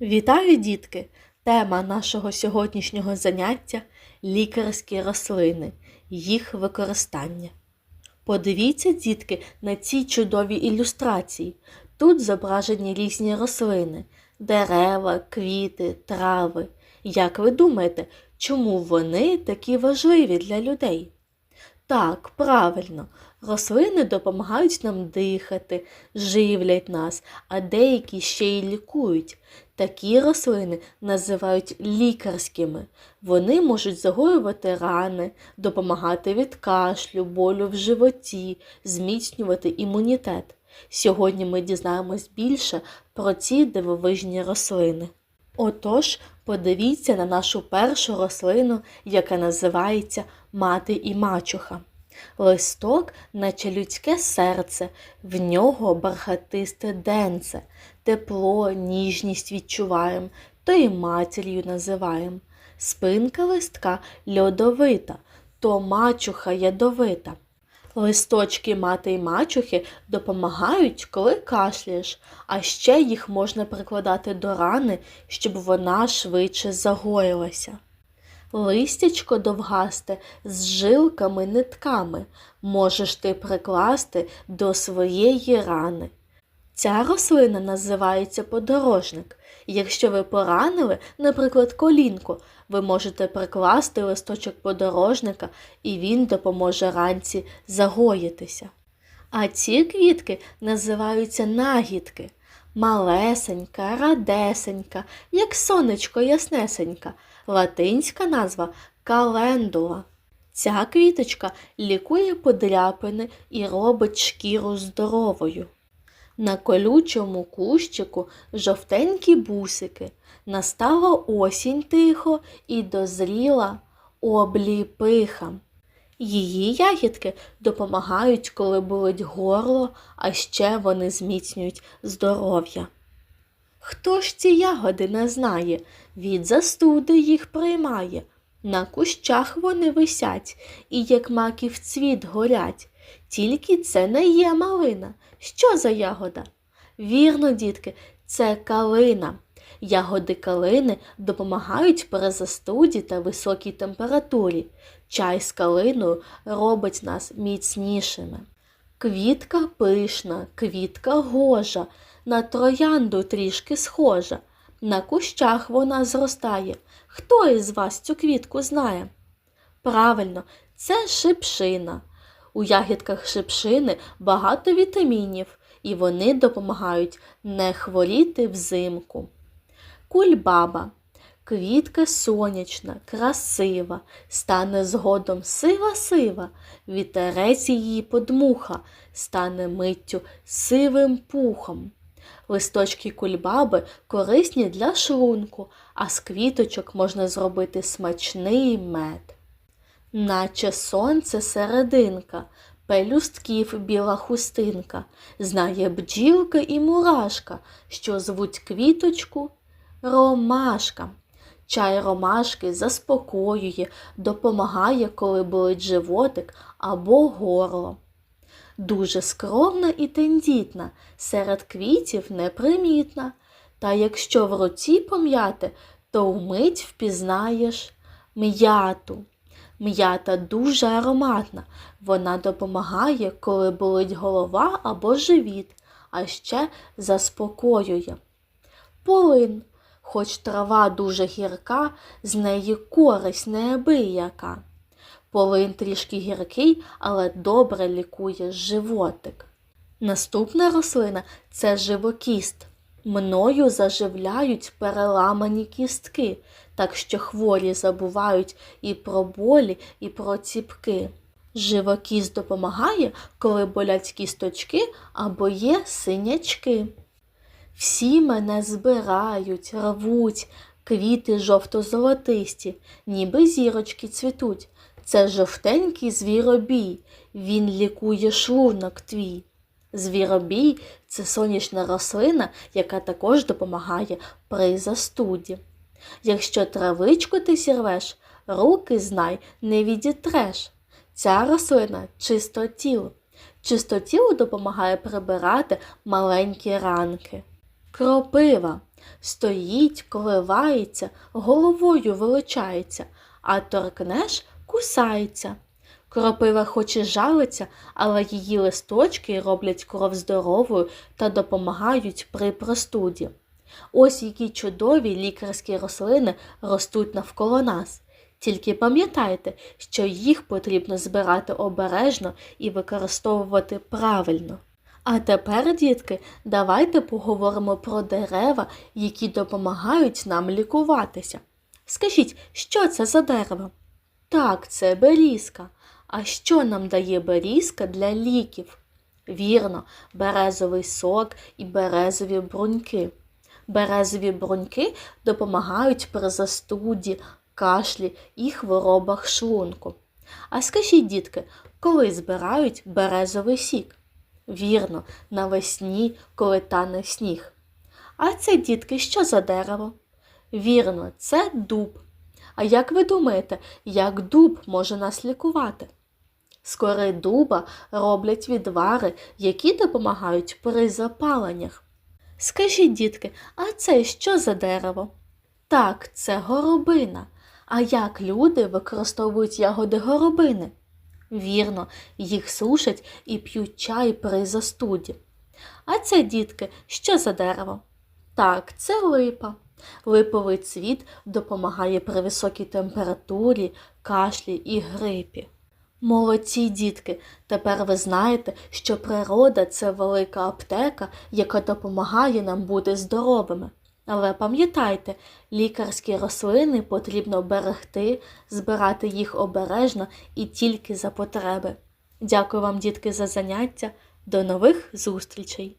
Вітаю, дітки! Тема нашого сьогоднішнього заняття лікарські рослини, їх використання. Подивіться, дітки, на ці чудові ілюстрації. Тут зображені різні рослини, дерева, квіти, трави. Як ви думаєте, чому вони такі важливі для людей? Так, правильно, рослини допомагають нам дихати, живлять нас, а деякі ще й лікують. Такі рослини називають лікарськими. Вони можуть загоювати рани, допомагати від кашлю, болю в животі, зміцнювати імунітет. Сьогодні ми дізнаємось більше про ці дивовижні рослини. Отож, подивіться на нашу першу рослину, яка називається мати і мачуха. Листок, наче людське серце, в нього бархатисте денце, тепло, ніжність відчуваєм, то і матір'ю називаєм. Спинка листка льодовита, то мачуха ядовита. Листочки мати й мачухи допомагають, коли кашляєш, а ще їх можна прикладати до рани, щоб вона швидше загоїлася. Листячко довгасте з жилками нитками можеш ти прикласти до своєї рани. Ця рослина називається подорожник. Якщо ви поранили, наприклад, колінку, ви можете прикласти листочок подорожника і він допоможе ранці загоїтися. А ці квітки називаються нагідки. Малесенька, радесенька, як сонечко яснесенька, латинська назва календула. Ця квіточка лікує подряпини і робить шкіру здоровою. На колючому кущику жовтенькі бусики. Настала осінь тихо і дозріла обліпиха. Її ягідки допомагають, коли болить горло, а ще вони зміцнюють здоров'я. Хто ж ці ягоди не знає, від застуди їх приймає. На кущах вони висять і, як маків цвіт, горять. Тільки це не є малина. Що за ягода? Вірно, дітки, це калина. Ягоди калини допомагають при застуді та високій температурі. Чай з калиною робить нас міцнішими. Квітка пишна, квітка гожа, на троянду трішки схожа. На кущах вона зростає. Хто із вас цю квітку знає? Правильно, це шипшина. У ягідках шипшини багато вітамінів, і вони допомагають не хворіти взимку. Кульбаба. Квітка сонячна, красива, стане згодом сива-сива, вітерець її подмуха, стане миттю сивим пухом. Листочки кульбаби корисні для шлунку, а з квіточок можна зробити смачний мед. Наче сонце серединка, пелюстків біла хустинка, знає бджілка і мурашка, що звуть квіточку ромашка. Чай ромашки заспокоює, допомагає, коли болить животик або горло. Дуже скромна і тендітна, серед квітів непримітна. Та якщо в руці пом'яти, то вмить впізнаєш м'яту. М'ята дуже ароматна. Вона допомагає, коли болить голова або живіт, а ще заспокоює. Полин, хоч трава дуже гірка, з неї користь неабияка. Полин трішки гіркий, але добре лікує животик. Наступна рослина це живокіст. Мною заживляють переламані кістки, так що хворі забувають і про болі, і про ціпки. Живокіст допомагає, коли болять кісточки або є синячки. Всі мене збирають, рвуть, квіти жовто-золотисті, ніби зірочки цвітуть. Це жовтенький звіробій, він лікує шлунок твій. Звіробій це сонячна рослина, яка також допомагає при застуді. Якщо травичку ти сірвеш, руки знай, не відітреш. Ця рослина чистотіл. Чистотілу допомагає прибирати маленькі ранки. Кропива. Стоїть, коливається, головою величається, а торкнеш кусається. Кропива хоч і жалиться, але її листочки роблять кров здоровою та допомагають при простуді. Ось які чудові лікарські рослини ростуть навколо нас. Тільки пам'ятайте, що їх потрібно збирати обережно і використовувати правильно. А тепер, дітки, давайте поговоримо про дерева, які допомагають нам лікуватися. Скажіть, що це за дерево? Так, це берізка. А що нам дає берізка для ліків? Вірно, березовий сок і березові бруньки. Березові бруньки допомагають при застуді, кашлі і хворобах шлунку. А скажіть, дітки, коли збирають березовий сік? Вірно, навесні, коли тане сніг. А це, дітки, що за дерево? Вірно, це дуб. А як ви думаєте, як дуб може нас лікувати? З кори дуба роблять відвари, які допомагають при запаленнях. Скажіть, дітки, а це що за дерево? Так, це горобина. А як люди використовують ягоди горобини? Вірно, їх сушать і п'ють чай при застуді. А це, дітки, що за дерево? Так, це липа. Липовий цвіт допомагає при високій температурі, кашлі і грипі. Молодці дітки, тепер ви знаєте, що природа це велика аптека, яка допомагає нам бути здоровими. Але пам'ятайте, лікарські рослини потрібно берегти, збирати їх обережно і тільки за потреби. Дякую вам, дітки, за заняття. До нових зустрічей!